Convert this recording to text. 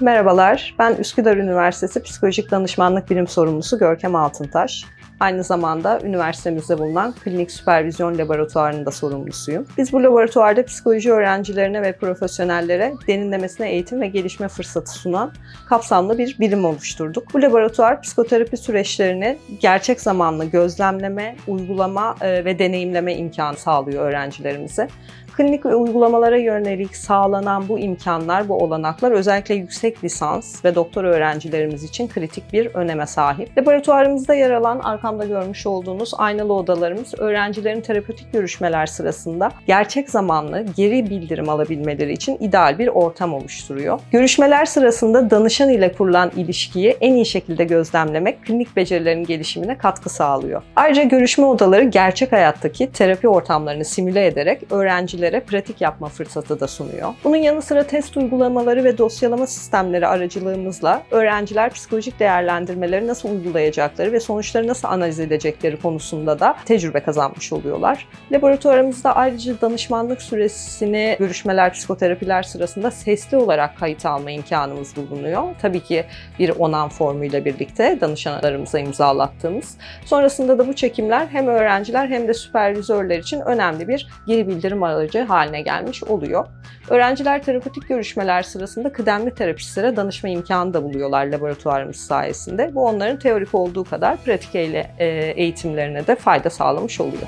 Merhabalar, ben Üsküdar Üniversitesi Psikolojik Danışmanlık Birim Sorumlusu Görkem Altıntaş. Aynı zamanda üniversitemizde bulunan Klinik Süpervizyon Laboratuvarı'nın da sorumlusuyum. Biz bu laboratuvarda psikoloji öğrencilerine ve profesyonellere derinlemesine eğitim ve gelişme fırsatı sunan kapsamlı bir birim oluşturduk. Bu laboratuvar psikoterapi süreçlerini gerçek zamanlı gözlemleme, uygulama e, ve deneyimleme imkanı sağlıyor öğrencilerimize. Klinik uygulamalara yönelik sağlanan bu imkanlar, bu olanaklar özellikle yüksek lisans ve doktor öğrencilerimiz için kritik bir öneme sahip. Laboratuvarımızda yer alan arkamda görmüş olduğunuz aynalı odalarımız öğrencilerin terapötik görüşmeler sırasında gerçek zamanlı geri bildirim alabilmeleri için ideal bir ortam oluşturuyor. Görüşmeler sırasında danışan ile kurulan ilişkiyi en iyi şekilde gözlemlemek klinik becerilerin gelişimine katkı sağlıyor. Ayrıca görüşme odaları gerçek hayattaki terapi ortamlarını simüle ederek öğrencilere pratik yapma fırsatı da sunuyor. Bunun yanı sıra test uygulamaları ve dosyalama sistemleri aracılığımızla öğrenciler psikolojik değerlendirmeleri nasıl uygulayacakları ve sonuçları nasıl analiz edecekleri konusunda da tecrübe kazanmış oluyorlar. Laboratuvarımızda ayrıca danışmanlık süresini görüşmeler, psikoterapiler sırasında sesli olarak kayıt alma imkanımız bulunuyor. Tabii ki bir onan formuyla birlikte danışanlarımıza imzalattığımız. Sonrasında da bu çekimler hem öğrenciler hem de süpervizörler için önemli bir geri bildirim aracı haline gelmiş oluyor. Öğrenciler terapötik görüşmeler sırasında kıdemli terapistlere danışma imkanı da buluyorlar laboratuvarımız sayesinde. Bu onların teorik olduğu kadar pratik eyle- e, eğitimlerine de fayda sağlamış oluyor.